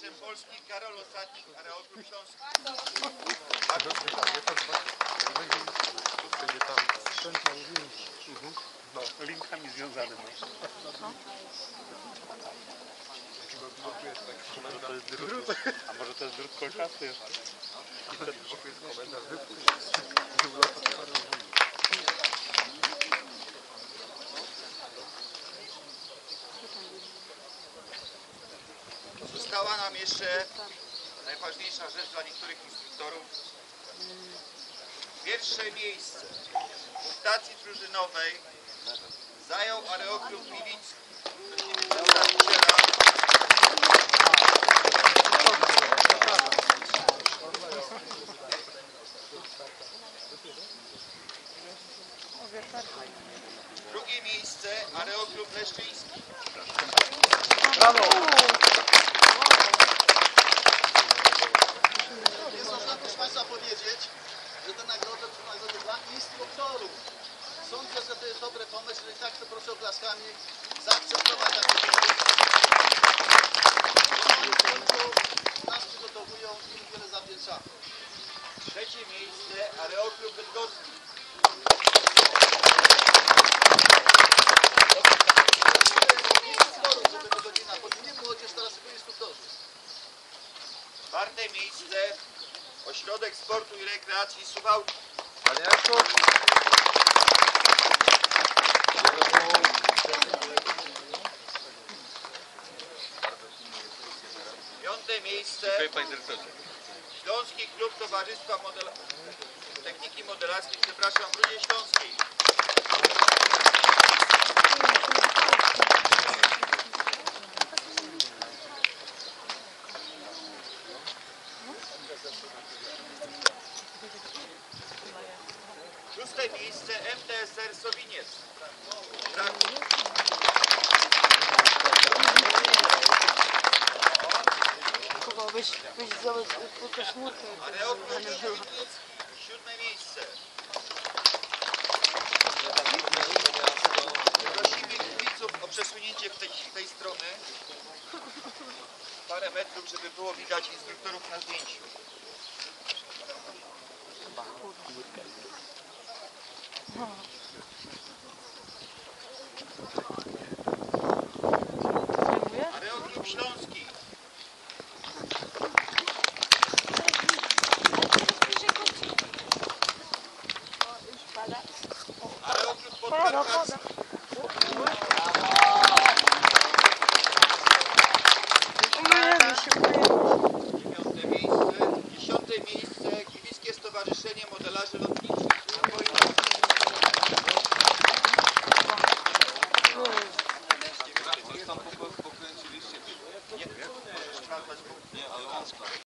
mistrzem Polski Karol Osadnik, Areoklub Śląski. No, linkami związane masz. To jest drut, a może to jest drut kolczasty jeszcze? Została nam jeszcze najważniejsza rzecz dla niektórych instruktorów. Pierwsze miejsce w punktacji drużynowej zajął Areoklub przedstawiciela. Drugie miejsce Areoklub Leszczyński. Jest te nagrody przynależą dla instruktorów. Sądzę, że to jest dobry pomysł, jeżeli tak to proszę oklaskami zaakceptować takie pomysł. Nas przygotowują i wiele zawdzięczamy. Trzecie miejsce Areoklub Bydgoski. Czwarte miejsce Ośrodek Sportu i Rekreacji Suwałki. Piąte miejsce Panie dyrektorze. Śląski Klub Towarzystwa Modela... Techniki Modelarskiej, przepraszam, w Rudzie Śląskiej. Szóste miejsce MTSR Sowiniec. Kraków. Kuba, weź, weź zobacz, tylko sznurkę. Areoklub Sowiniec. Siódme miejsce. Prosimy widzów o przesunięcie w tej, tej strony parę metrów, żeby było widać instruktorów na zdjęciu. Śląski. Ale odrzut pod Karpacki. Dziewiąte miejsce. Dziesiąte miejsce. Gliwickie Stowarzyszenie Modelarzy Lotniczych. House Club.